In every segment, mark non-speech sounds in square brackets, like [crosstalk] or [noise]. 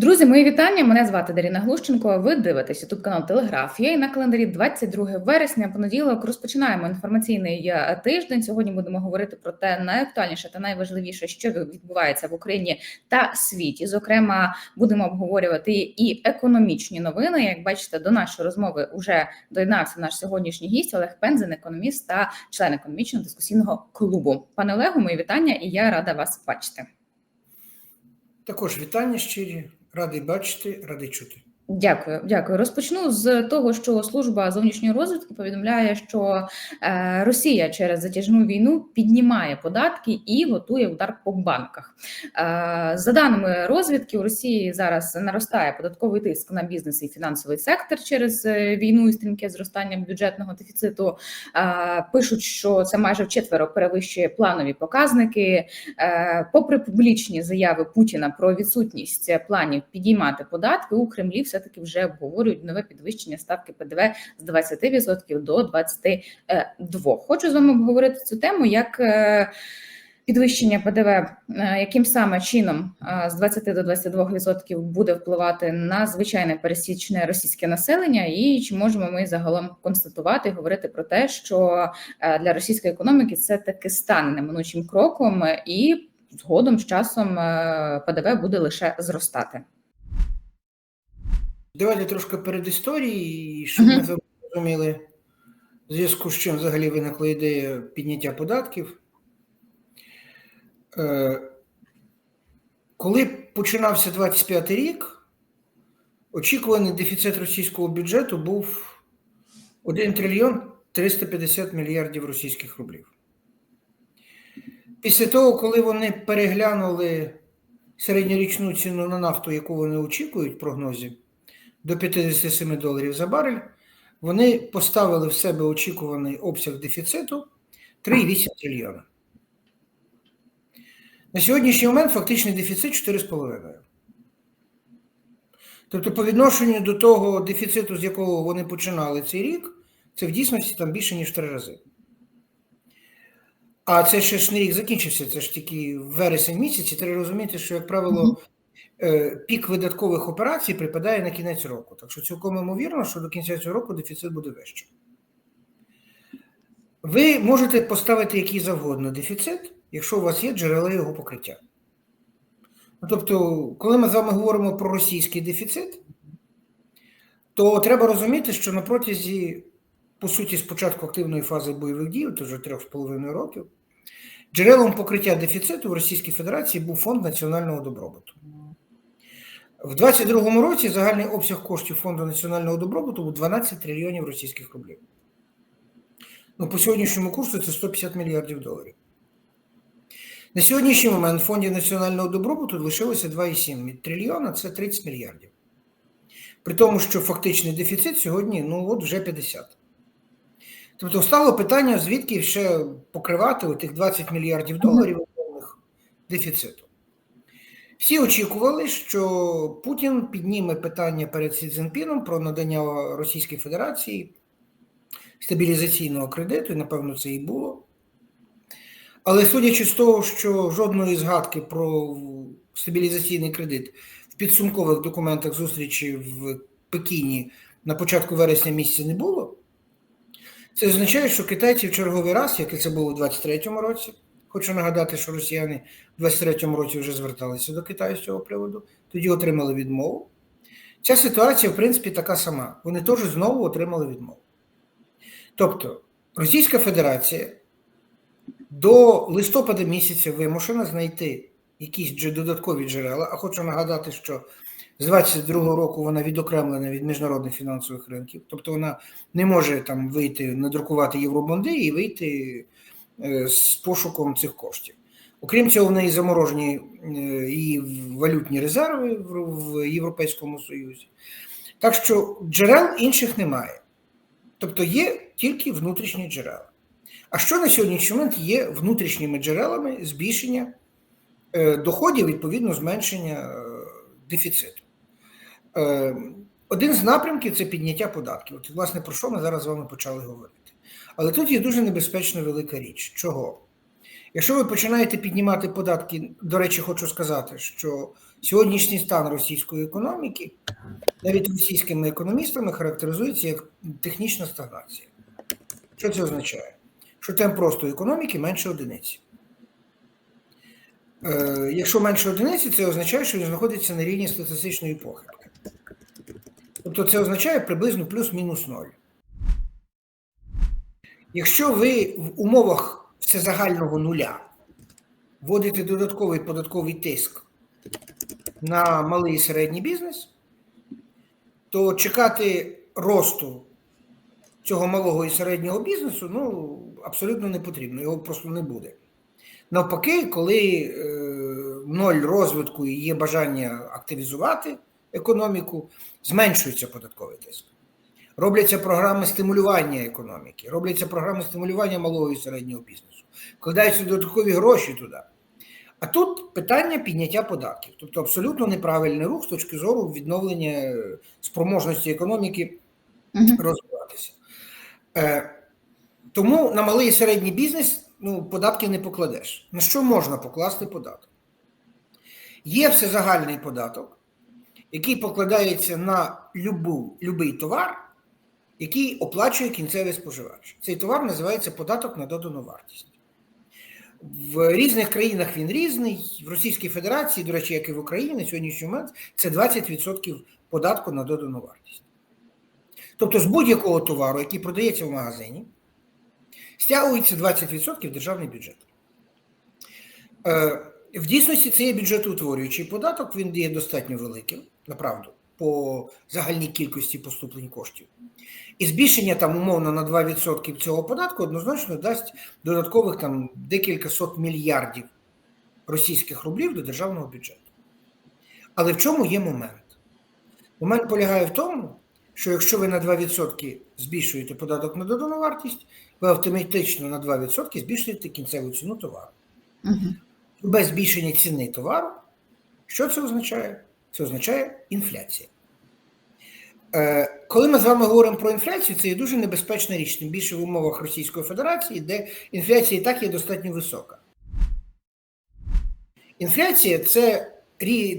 Друзі, мої вітання. Мене звати Даріна Глущенко. Ви дивитесь ютуб канал Телеграфія. І на календарі 22 вересня, понеділок, розпочинаємо інформаційний е, тиждень. Сьогодні будемо говорити про те найактуальніше та найважливіше, що відбувається в Україні та світі. Зокрема, будемо обговорювати і економічні новини. Як бачите, до нашої розмови вже доєднався наш сьогоднішній гість Олег Пензен, економіст та член економічного дискусійного клубу. Пане Олегу, мої вітання, і я рада вас бачити. Також вітання щирі, радий бачити, радий чути. Дякую, дякую. Розпочну з того, що служба зовнішньої розвідки повідомляє, що е, Росія через затяжну війну піднімає податки і готує удар по банках. Е, за даними розвідки, у Росії зараз наростає податковий тиск на бізнес і фінансовий сектор через е, війну і стрімке зростання бюджетного дефіциту. Пишуть, що це майже вчетверо перевищує планові показники. Попри публічні заяви Путіна про відсутність планів підіймати податки у Кремлі, все таки вже обговорюють нове підвищення ставки ПДВ з 20% до 22%. Хочу з вами обговорити цю тему, як е, підвищення ПДВ, е, яким саме чином е, з 20 до 22% буде впливати на звичайне пересічне російське населення, і чи можемо ми загалом констатувати і говорити про те, що для російської економіки це таки стане неминучим кроком, і згодом з часом ПДВ буде лише зростати. Давайте трошки перед історією, щоб ми зрозуміли, в зв'язку з чим взагалі виникла ідея підняття податків. Коли починався 25 рік, очікуваний дефіцит російського бюджету був 1 трильйон 350 мільярдів російських рублів. Після того, коли вони переглянули середньорічну ціну на нафту, яку вони очікують в прогнозі, до 57 доларів за барель, вони поставили в себе очікуваний обсяг дефіциту 3,8 трильйона. На сьогоднішній момент фактичний дефіцит 4,5. Тобто, по відношенню до того дефіциту, з якого вони починали цей рік, це в дійсності там більше, ніж 3 рази. А це ще ж не рік закінчився, це ж тільки вересень місяць, і треба розуміти, що, як правило, пік видаткових операцій припадає на кінець року. Так що цілком ймовірно, що до кінця цього року дефіцит буде вищим. Ви можете поставити який завгодно дефіцит, якщо у вас є джерела його покриття. Ну, Тобто, коли ми з вами говоримо про російський дефіцит, то треба розуміти, що на протязі, по суті, спочатку активної фази бойових дій, то вже 3,5 років, джерелом покриття дефіциту в Російській Федерації був фонд національного добробуту. В 2022 році загальний обсяг коштів Фонду національного добробуту був 12 трильйонів російських рублів. Ну, по сьогоднішньому курсу це 150 мільярдів доларів. На сьогоднішній момент в Фонді національного добробуту лишилося 2,7 трильйона, це 30 мільярдів. При тому, що фактичний дефіцит сьогодні ну, от вже 50. Тобто стало питання, звідки ще покривати тих 20 мільярдів доларів дефіциту. Всі очікували, що Путін підніме питання перед Сі Цзінпіном про надання Російській Федерації стабілізаційного кредиту, і напевно це і було. Але судячи з того, що жодної згадки про стабілізаційний кредит в підсумкових документах зустрічі в Пекіні на початку вересня місяця не було, це означає, що китайці в черговий раз, як і це було у 2023 році, Хочу нагадати, що росіяни в 23-му році вже зверталися до Китаю з цього приводу, тоді отримали відмову. Ця ситуація, в принципі, така сама. Вони теж знову отримали відмову. Тобто, Російська Федерація до листопада місяця вимушена знайти якісь додаткові джерела. А хочу нагадати, що з 22-го року вона відокремлена від міжнародних фінансових ринків, тобто вона не може там вийти, надрукувати євробонди і вийти. Е, з пошуком цих коштів. Окрім цього, в неї заморожені е, і валютні резерви в Європейському Союзі. Так що джерел інших немає. Тобто є тільки внутрішні джерела. А що на сьогоднішній момент є внутрішніми джерелами збільшення е, доходів, відповідно, зменшення дефіциту? Один з напрямків це підняття податків. От, власне, про що ми зараз з вами почали говорити. Але тут є дуже небезпечна велика річ. Чого? Якщо ви починаєте піднімати податки, до речі, хочу сказати, що сьогоднішній стан російської економіки навіть російськими економістами характеризується як технічна стагнація. Що це означає? Що темп росту економіки менше одиниці. Е, якщо менше одиниці, це означає, що він знаходиться на рівні статистичної похибки. Тобто це означає приблизно плюс-мінус ноль. Якщо ви в умовах всезагального нуля вводите додатковий податковий тиск на малий і середній бізнес, то чекати росту цього малого і середнього бізнесу ну, абсолютно не потрібно, його просто не буде. Навпаки, коли е, ноль розвитку і є бажання активізувати економіку, зменшується податковий тиск. Робляться програми стимулювання економіки, робляться програми стимулювання малого і середнього бізнесу, вкладаються додаткові гроші туди. А тут питання підняття податків, тобто абсолютно неправильний рух з точки зору відновлення спроможності економіки Мгм. розвиватися. Е, тому на малий і середній бізнес ну, податки не покладеш. На що можна покласти податок? Є всезагальний податок, який покладається на любу, любий товар, який оплачує кінцевий споживач. Цей товар називається податок на додану вартість. В різних країнах він різний. В Російській Федерації, до речі, як і в Україні, на сьогоднішній момент це 20% податку на додану вартість. Тобто з будь-якого товару, який продається в магазині, стягується 20% в державний бюджет. Е, В дійсності це є бюджетоутворюючий податок, він є достатньо великим, направду, по загальній кількості поступлень коштів. І збільшення там умовно на 2% цього податку однозначно дасть додаткових там декілька сот мільярдів російських рублів до державного бюджету. Але в чому є момент? Момент полягає в тому, що якщо ви на 2% збільшуєте податок на додану вартість, ви автоматично на 2% збільшуєте кінцеву ціну товару. Мгм. Без збільшення ціни товару, що це означає? Це означає інфляція. Е, Коли ми з вами говоримо про інфляцію, це є дуже небезпечна річ, тим більше в умовах Російської Федерації, де інфляція і так є достатньо висока. Інфляція це,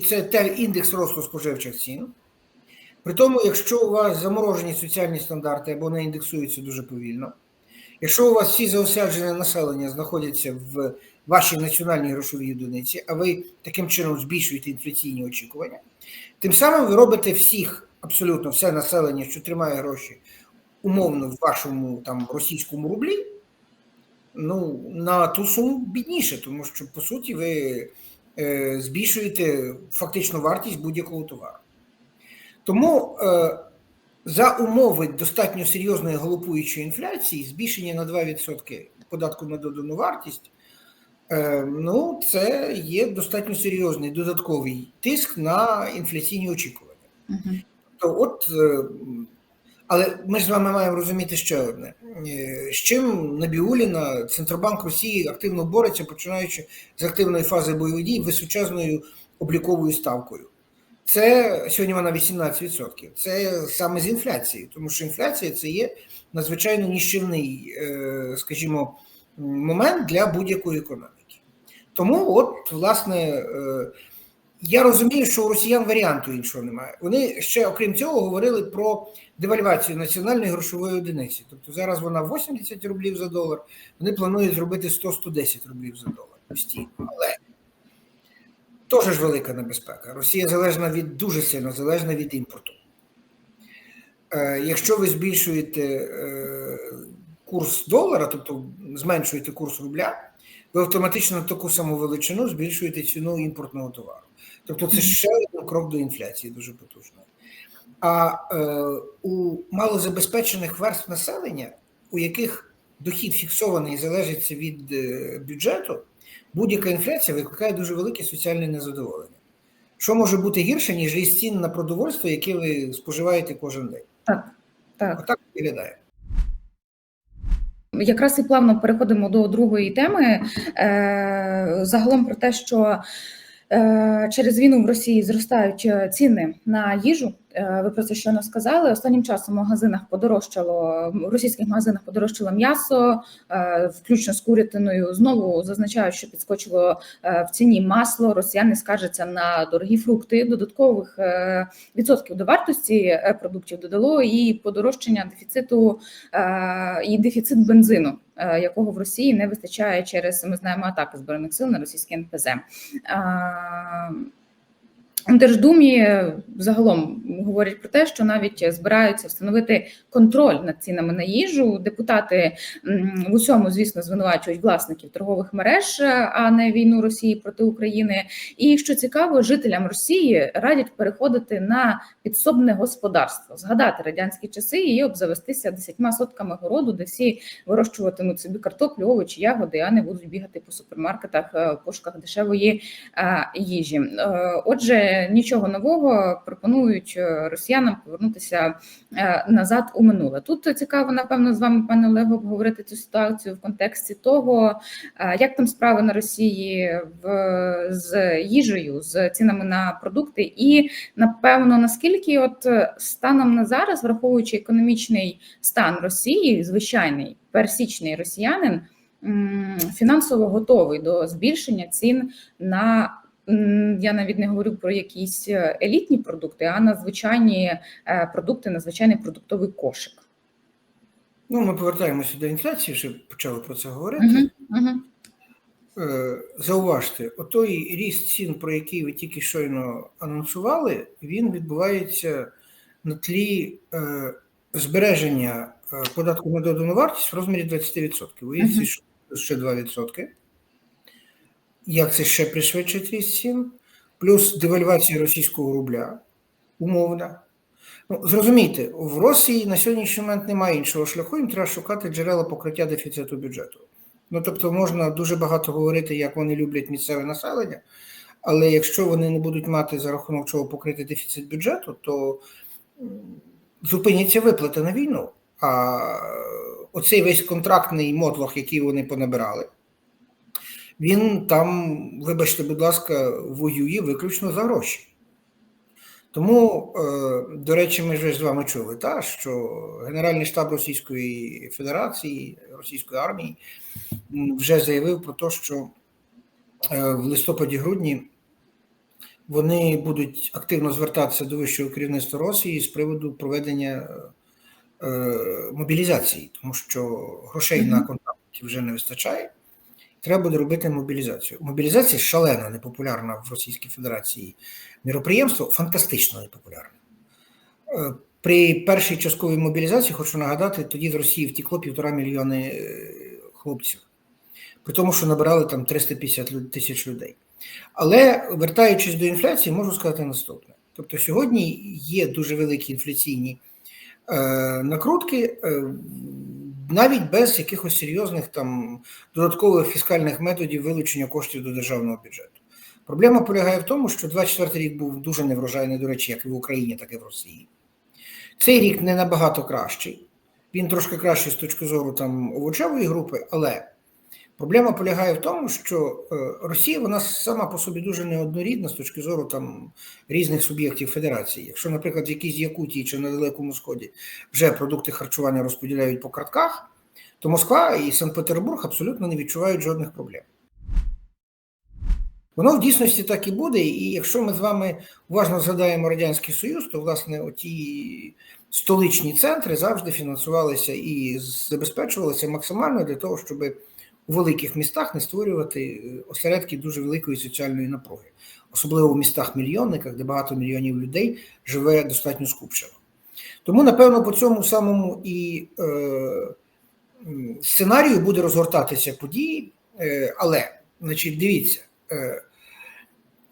це те індекс росту споживчих цін. При тому, якщо у вас заморожені соціальні стандарти або не індексуються дуже повільно, якщо у вас всі заощадження населення знаходяться в вашій національній грошовій одиниці, а ви таким чином збільшуєте інфляційні очікування, тим самим ви робите всіх, абсолютно все населення, що тримає гроші умовно в вашому там російському рублі, ну, на ту суму бідніше, тому що по суті ви е, збільшуєте фактично вартість будь-якого товару. Тому е, за умови достатньо серйозної галопуючої інфляції, збільшення на 2% податку на додану вартість, е, ну, це є достатньо серйозний додатковий тиск на інфляційні очікування. Мгм. То от, е, але ми з вами маємо розуміти ще одне: Е, з чим Набіуліна, Центробанк Росії активно бореться, починаючи з активної фази бойових дій височезною обліковою ставкою. Це сьогодні вона 18%. Це саме з інфляцією, тому що інфляція це є надзвичайно ніщівний, е, скажімо, момент для будь-якої економіки. Тому, от, власне, я розумію, що у росіян варіанту іншого немає. Вони ще, окрім цього, говорили про девальвацію національної грошової одиниці. Тобто зараз вона 80 рублів за долар, вони планують зробити 100-110 рублів за долар постійно. Але теж ж велика небезпека. Росія залежна від дуже сильно залежна від імпорту. Е, якщо ви збільшуєте е, курс долара, тобто зменшуєте курс рубля, ви автоматично таку саму величину збільшуєте ціну імпортного товару. Тобто це ще один крок до інфляції дуже потужної. А е, у малозабезпечених верств населення, у яких дохід фіксований і залежить від е, бюджету, будь-яка інфляція викликає дуже велике соціальне незадоволення. Що може бути гірше, ніж ріст цін на продовольство, яке ви споживаєте кожен день? Так, так. Отак виглядає. Якраз і плавно переходимо до другої теми. Е, Загалом про те, що через війну в Росії зростають е, ціни на їжу. Е, ви про це щойно сказали. Останнім часом в магазинах подорожчало в російських магазинах подорожчало м'ясо, е, включно з курятиною. Знову зазначають, що підскочило е, в ціні масло. Росіяни скаржаться на дорогі фрукти. Додаткових відсотків до вартості продуктів додало і подорожчання дефіциту і дефіцит бензину, якого в Росії не вистачає через ми знаємо атаки збройних сил на російське НПЗ. У Держдумі загалом говорять про те, що навіть збираються встановити контроль над цінами на їжу. Депутати в усьому, звісно, звинувачують власників торгових мереж, е, а не війну Росії проти України. І що цікаво, жителям Росії радять переходити на підсобне господарство, згадати радянські часи і обзавестися десятьма сотками городу, де всі вирощуватимуть собі картоплю, овочі, ягоди, а не будуть бігати по супермаркетах е, пошуках дешевої е, їжі. Отже, нічого нового пропонують е, росіянам повернутися е, назад у минуле. Тут цікаво, напевно, з вами, пане Олего, обговорити цю ситуацію в контексті того, е, як там справи на Росії в з їжею, з цінами на продукти, і напевно наскільки, от станом на зараз, враховуючи економічний стан Росії, звичайний пересічний росіянин фінансово готовий до збільшення цін на я навіть не говорю про якісь е, елітні продукти, а на звичайні е, продукти, на звичайний продуктовий кошик. Ну, ми повертаємося до інфляції, вже почали про це говорити. Угу, угу. Е, Зауважте, отой ріст цін, про який ви тільки щойно анонсували, він відбувається на тлі е, збереження податку на додану вартість в розмірі 20%. Уявіть, що ще 2%. Як це ще пришвидшить ріст цін? Плюс девальвація російського рубля, умовна. Ну, зрозумійте, в Росії на сьогоднішній момент немає іншого шляху, їм треба шукати джерела покриття дефіциту бюджету. Ну, тобто, можна дуже багато говорити, як вони люблять місцеве населення, але якщо вони не будуть мати за рахунок чого покрити дефіцит бюджету, то зупиняться виплати на війну. А оцей весь контрактний мотлох, який вони понабирали, він там, вибачте, будь ласка, воює виключно за гроші. Тому, е, до речі, ми ж з вами чули, та, що Генеральний штаб Російської Федерації, Російської армії вже заявив про те, що е, в листопаді-грудні вони будуть активно звертатися до вищого керівництва Росії з приводу проведення е, мобілізації, тому що грошей на Мгм. контракті вже не вистачає. Треба буде робити мобілізацію. Мобілізація шалено непопулярна в Російській Федерації міроприємство, фантастично непопулярне. Е, При першій частковій мобілізації, хочу нагадати, тоді з Росії втекло півтора мільйони е, хлопців, при тому, що набирали там 350 тисяч людей. Але вертаючись до інфляції, можу сказати наступне: тобто, сьогодні є дуже великі інфляційні е, накрутки, навіть без якихось серйозних там додаткових фіскальних методів вилучення коштів до державного бюджету. Проблема полягає в тому, що 24 рік був дуже неврожайний, до речі, як і в Україні, так і в Росії. Цей рік не набагато кращий. Він трошки кращий з точки зору там овочевої групи, але проблема полягає в тому, що е, Росія вона сама по собі дуже неоднорідна з точки зору там різних суб'єктів федерації. Якщо, наприклад, в якійсь Якутії чи на Далекому Сході вже продукти харчування розподіляють по картках, то Москва і Санкт-Петербург абсолютно не відчувають жодних проблем. Воно в дійсності так і буде, і якщо ми з вами уважно згадаємо Радянський Союз, то власне оті столичні центри завжди фінансувалися і забезпечувалися максимально для того, щоб у великих містах не створювати е, осередки дуже великої соціальної напруги, особливо в містах-мільйонниках, де багато мільйонів людей живе достатньо скупчено. Тому, напевно, по цьому самому і е, сценарію буде розгортатися події, е, але, значить, дивіться. Е,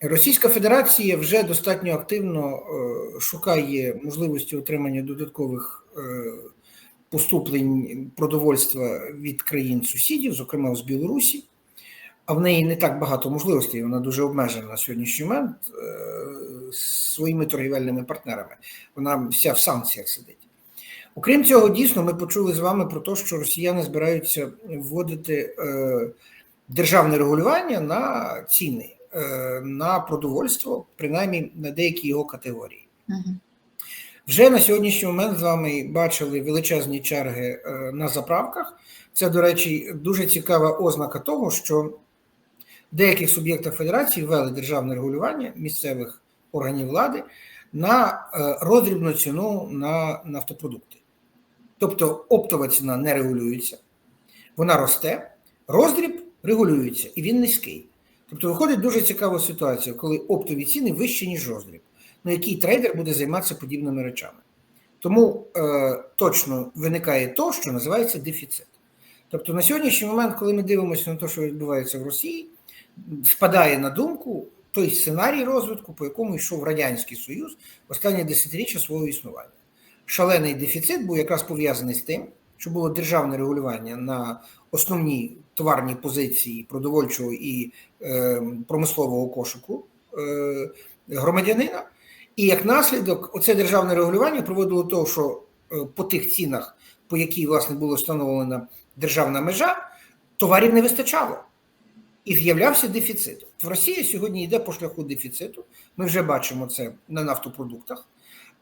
Російська Федерація вже достатньо активно е, шукає можливості отримання додаткових е, поступлень продовольства від країн сусідів, зокрема з Білорусі. А в неї не так багато можливостей, вона дуже обмежена на сьогоднішній момент е, своїми торгівельними партнерами. Вона вся в санкціях сидить. Окрім цього, дійсно, ми почули з вами про те, що росіяни збираються вводити е, державне регулювання на ціни е, на продовольство, принаймні на деякі його категорії. Вже на сьогоднішній момент з вами бачили величезні черги е, на заправках. Це, до речі, дуже цікава ознака того, що в деяких суб'єктах федерації ввели державне регулювання місцевих органів влади на е, роздрібну ціну на нафтопродукти. Тобто оптова ціна не регулюється, вона росте, роздріб регулюється і він низький. Тобто виходить дуже цікава ситуація, коли оптові ціни вищі, ніж роздріб. Ну, який трейдер буде займатися подібними речами? Тому е, точно виникає то, що називається дефіцит. Тобто на сьогоднішній момент, коли ми дивимося на те, що відбувається в Росії, спадає на думку той сценарій розвитку, по якому йшов Радянський Союз останні десятиріччя свого існування. Шалений дефіцит був якраз пов'язаний з тим, що було державне регулювання на основні товарні позиції продовольчого і е, промислового кошику е, громадянина. І як наслідок, оце державне регулювання приводило того, що е, по тих цінах, по якій власне була встановлена державна межа, товарів не вистачало. І з'являвся дефіцит. В Росії сьогодні йде по шляху дефіциту. Ми вже бачимо це на нафтопродуктах.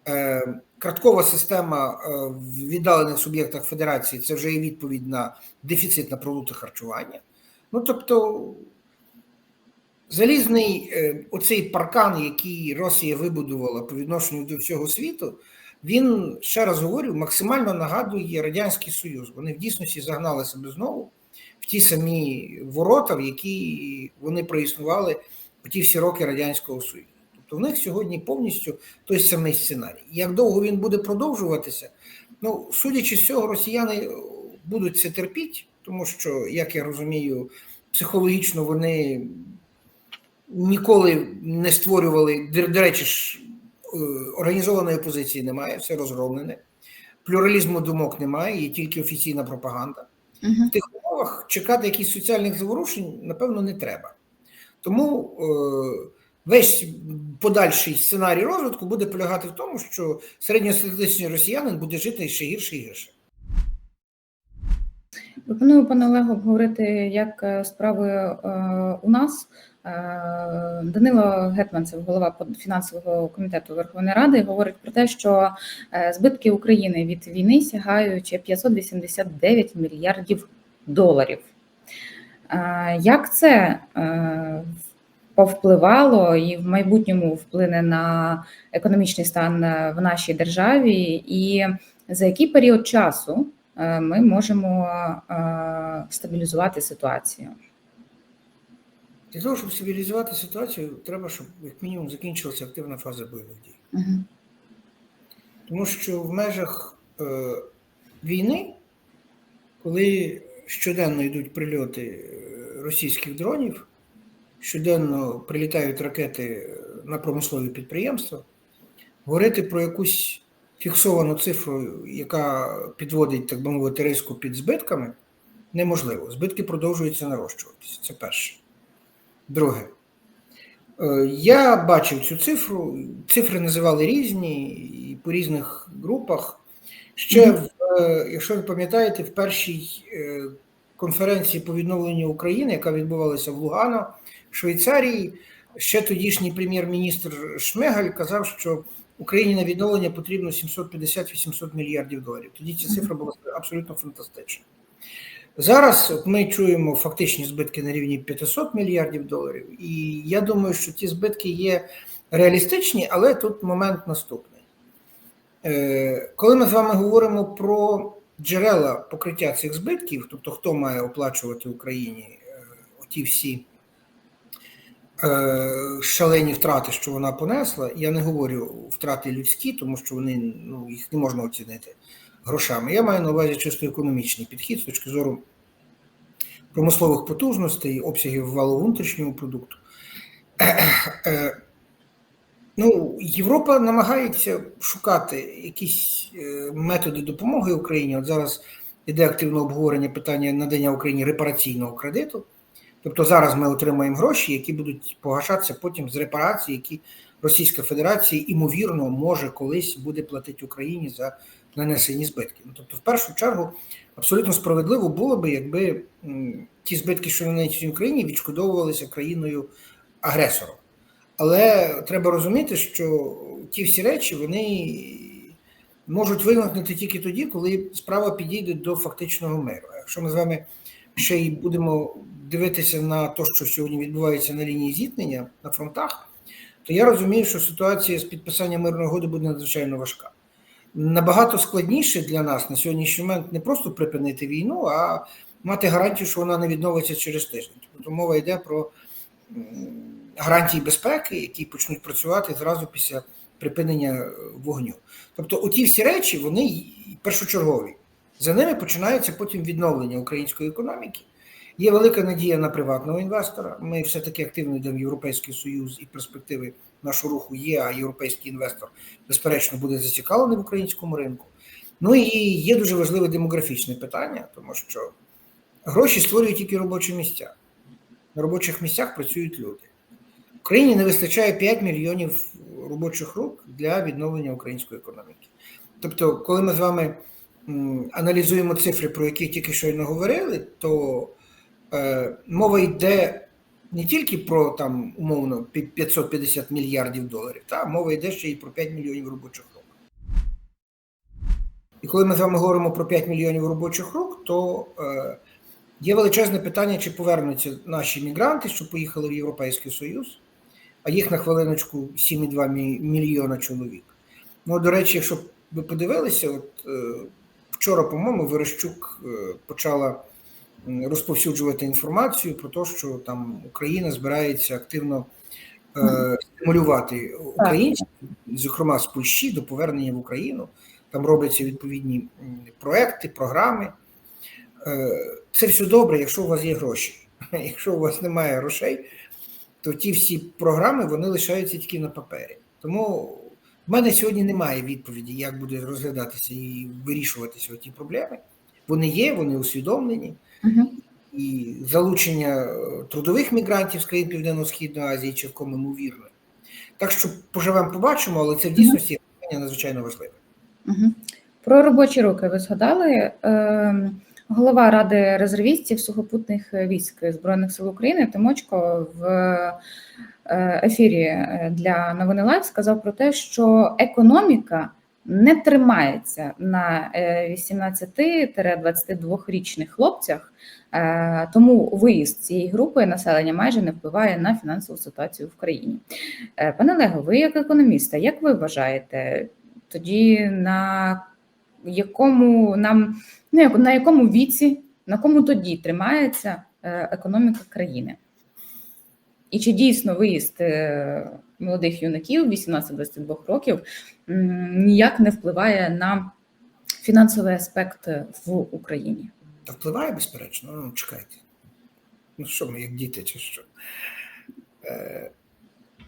Е, Карткова система е, в віддалених суб'єктах Федерації це вже є відповідь на дефіцит на продукти харчування. Ну тобто, залізний е, оцей паркан, який Росія вибудувала по відношенню до всього світу, він ще раз говорю, максимально нагадує Радянський Союз. Вони в дійсності загнали себе знову в ті самі ворота, в які вони проіснували в ті всі роки Радянського Союзу. Тобто в них сьогодні повністю той самий сценарій. Як довго він буде продовжуватися? Ну, судячи з цього, росіяни будуть це терпіти, тому що, як я розумію, психологічно вони ніколи не створювали, до речі, ж, е, організованої опозиції немає, все розгромлене, плюралізму думок немає, є тільки офіційна пропаганда. Мгм. В тих умовах чекати якихось соціальних заворушень, напевно, не треба. Тому е, весь подальший сценарій розвитку буде полягати в тому, що середньостатистичний росіянин буде жити ще гірше і гірше. Пропоную, пане Олегу, обговорити, як е, справи е, у нас. Е, Данило Гетманцев, голова фінансового комітету Верховної Ради, говорить про те, що е, збитки України від війни сягають 589 мільярдів доларів. Е, Як це повпливало і в майбутньому вплине на економічний стан в нашій державі, і за який період часу ми можемо стабілізувати ситуацію? Для того, щоб стабілізувати ситуацію, треба, щоб як мінімум закінчилася активна фаза бойових дій. Мгм. Тому що в межах е, війни, коли щоденно йдуть прильоти е, російських дронів, щоденно прилітають ракети е, на промислові підприємства, говорити про якусь фіксовану цифру, яка підводить, так би мовити, риску під збитками, неможливо. Збитки продовжуються нарощуватися. Це перше. Друге. Е, Я бачив цю цифру. Цифри називали різні і по різних групах. Ще, в, е, якщо ви пам'ятаєте, в першій е, конференції по відновленню України, яка відбувалася в Лугано, в Швейцарії, ще тодішній прем'єр-міністр Шмигаль казав, що Україні на відновлення потрібно 750-800 мільярдів доларів. Тоді ця цифра була абсолютно фантастична. Зараз от ми чуємо фактичні збитки на рівні 500 мільярдів доларів, і я думаю, що ті збитки є реалістичні, але тут момент наступний. Е, Коли ми з вами говоримо про джерела покриття цих збитків, тобто хто має оплачувати Україні е, оті всі е, шалені втрати, що вона понесла, я не говорю втрати людські, тому що вони ну, їх не можна оцінити грошами. Я маю на увазі чисто економічний підхід з точки зору промислових потужностей, обсягів валового внутрішнього продукту. Ну, Європа намагається шукати якісь е, методи допомоги Україні. От зараз іде активне обговорення питання надання Україні репараційного кредиту. Тобто зараз ми отримаємо гроші, які будуть погашатися потім з репарацій, які Російська Федерація, ймовірно, може колись буде платити Україні за нанесені збитки. Ну, тобто, в першу чергу, абсолютно справедливо було би, якби ті збитки, що нанесені Україні, відшкодовувалися країною агресором. Але треба розуміти, що ті всі речі вони можуть виникнути тільки тоді, коли справа підійде до фактичного миру. Якщо ми з вами ще й будемо дивитися на те, що сьогодні відбувається на лінії зіткнення на фронтах, то я розумію, що ситуація з підписанням мирної угоди буде надзвичайно важка. Набагато складніше для нас на сьогоднішній момент не просто припинити війну, а мати гарантію, що вона не відновиться через тиждень. Тобто мова йде про гарантії безпеки, які почнуть працювати зразу після припинення е, вогню. Тобто, оті всі речі вони першочергові. За ними починається потім відновлення української економіки. Є велика надія на приватного інвестора. Ми все-таки активно йдемо в Європейський Союз і перспективи нашого руху є, а європейський інвестор, безперечно, буде зацікавлений в українському ринку. Ну і є дуже важливе демографічне питання, тому що гроші створюють тільки робочі місця. На робочих місцях працюють люди. В Україні не вистачає 5 мільйонів робочих рук для відновлення української економіки. Тобто, коли ми з вами аналізуємо цифри, про які тільки щойно говорили, то мова йде не тільки про там умовно 550 мільярдів доларів, та мова йде ще й про 5 мільйонів робочих рук. І коли ми з вами говоримо про 5 мільйонів робочих рук, то е, є величезне питання, чи повернуться наші мігранти, що поїхали в Європейський Союз, а їх на хвилиночку 7,2 мі- мільйона чоловік. Ну, до речі, якщо ви подивилися, от е, вчора, по-моєму, Верещук е, почала розповсюджувати інформацію про те, що там Україна збирається активно е, стимулювати українців, зокрема з Польщі, до повернення в Україну. Там робляться відповідні проекти, програми. Е, Це все добре, якщо у вас є гроші. [laughs] Якщо у вас немає грошей, то ті всі програми вони лишаються тільки на папері. Тому в мене сьогодні немає відповіді, як буде розглядатися і вирішуватися ті проблеми. Вони є, вони усвідомлені, І залучення е, трудових мігрантів з країн Південно-Східної Азії цілком ймовірне. Так що поживемо, побачимо, але це в дійсності питання надзвичайно важливе. Про робочі руки ви згадали. Ем, Голова Ради резервістів сухопутних військ Збройних сил України Тимочко в е, ефірі е, для новини Лайв сказав про те, що економіка не тримається на е, 18-22-річних хлопцях, е, тому виїзд цієї групи населення майже не впливає на фінансову ситуацію в країні. Е, Пане Лего, ви як економіста, як ви вважаєте, тоді на якому нам ну, на якому віці, на кому тоді тримається е, економіка країни? І чи дійсно виїзд е, молодих юнаків 18-22 років ніяк не впливає на фінансовий аспект в Україні? Та впливає, безперечно, ну чекайте. Ну що ми, як діти, чи що? Е,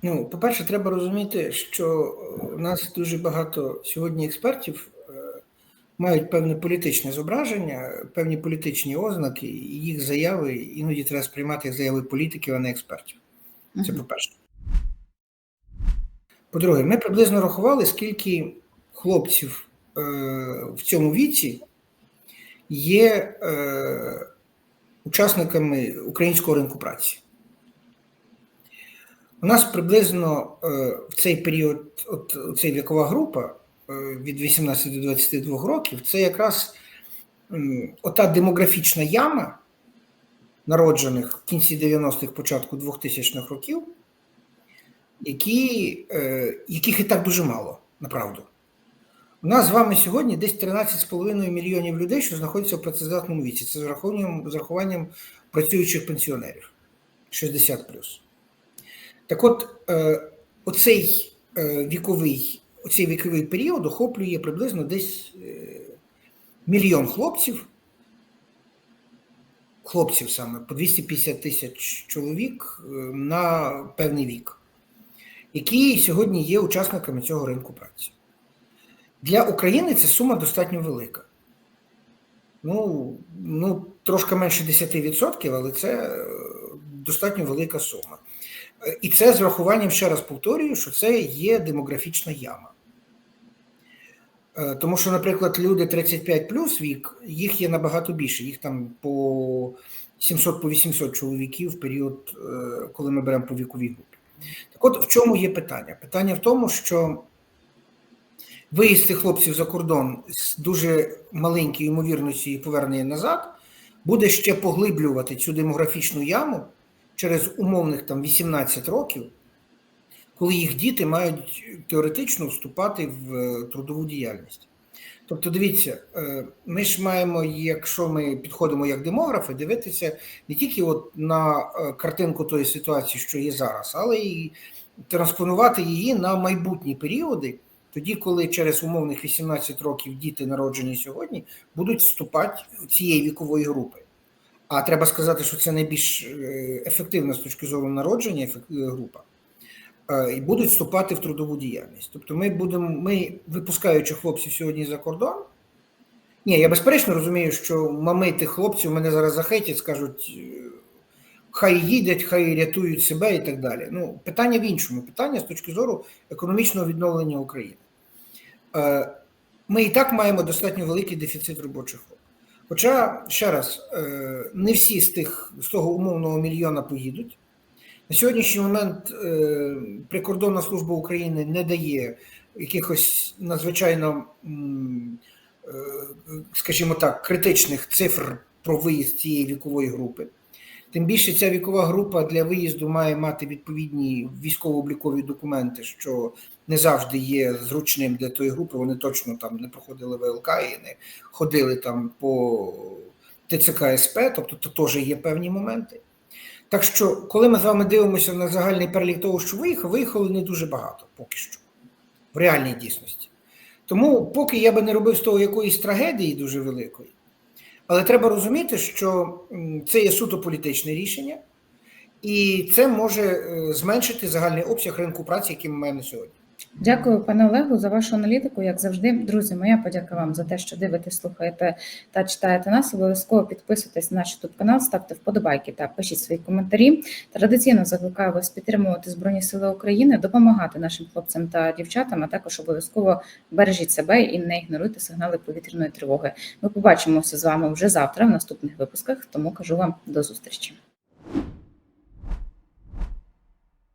ну, по-перше, треба розуміти, що у нас дуже багато сьогодні експертів е, мають певне політичне зображення, певні політичні ознаки, і їх заяви іноді треба сприймати як заяви політиків, а не експертів. Це по-перше. По-друге, ми приблизно рахували, скільки хлопців е, в цьому віці є е, учасниками українського ринку праці. У нас приблизно е, в цей період, от ця вікова група е, від 18 до 22 років, це якраз м, ота демографічна яма народжених в кінці 90-х, початку 2000-х років, які, е, яких і так дуже мало, направду. У нас з вами сьогодні десь 13,5 мільйонів людей, що знаходяться в працездатному віці. Це з рахуванням, з рахуванням працюючих пенсіонерів 60 Так от, е, оцей е, віковий, оцей віковий період охоплює приблизно десь е, мільйон хлопців, хлопців саме по 250 тисяч чоловік на певний вік, які сьогодні є учасниками цього ринку праці. Для України ця сума достатньо велика. Ну, ну трошки менше 10%, але це е, достатньо велика сума. І це з врахуванням, ще раз повторюю, що це є демографічна яма. Е, Тому що, наприклад, люди 35 плюс вік, їх є набагато більше, їх там по 700 по 800 чоловіків в період, е, коли ми беремо по віковій групі. Так от в чому є питання? Питання в тому, що виїзд цих хлопців за кордон з дуже маленькою ймовірністю і повернення назад буде ще поглиблювати цю демографічну яму через умовних там 18 років, коли їх діти мають теоретично вступати в е, трудову діяльність. Тобто, дивіться, е, ми ж маємо, якщо ми підходимо як демографи, дивитися не тільки от на е, картинку тої ситуації, що є зараз, але й транспонувати її на майбутні періоди, тоді, коли через умовних 18 років діти, народжені сьогодні, будуть вступати в цієї вікової групи. А треба сказати, що це найбільш е, ефективна з точки зору народження група. Е, І будуть вступати в трудову діяльність. Тобто, ми будемо, ми, випускаючи хлопців сьогодні за кордон. Ні, я безперечно розумію, що мами тих хлопців мене зараз захейтять, скажуть, е, хай їдять, хай рятують себе і так далі. Ну, питання в іншому. Питання з точки зору економічного відновлення України. Е, Ми і так маємо достатньо великий дефіцит робочих рук. Хоча, ще раз, не всі з тих з того умовного мільйона поїдуть. На сьогоднішній момент е, прикордонна служба України не дає якихось надзвичайно, е, скажімо так, критичних цифр про виїзд цієї вікової групи. Тим більше ця вікова група для виїзду має мати відповідні військово-облікові документи, що не завжди є зручним для тої групи. Вони точно там не проходили ВЛК і не ходили там по ТЦК СП, тобто то теж є певні моменти. Так що, коли ми з вами дивимося на загальний перелік того, що виїхав, виїхали не дуже багато поки що, в реальній дійсності. Тому, поки я би не робив з того якоїсь трагедії дуже великої, але треба розуміти, що це є суто політичне рішення, і це може е, зменшити загальний обсяг ринку праці, який ми маємо сьогодні. Дякую, пане Олегу, за вашу аналітику. Як завжди, друзі, моя подяка вам за те, що дивитесь, слухаєте та читаєте нас. Обов'язково підписуйтесь на наш youtube канал, ставте вподобайки та пишіть свої коментарі. Традиційно закликаю вас підтримувати Збройні Сили України, допомагати нашим хлопцям та дівчатам, а також обов'язково бережіть себе і не ігноруйте сигнали повітряної тривоги. Ми побачимося з вами вже завтра в наступних випусках. Тому кажу вам до зустрічі.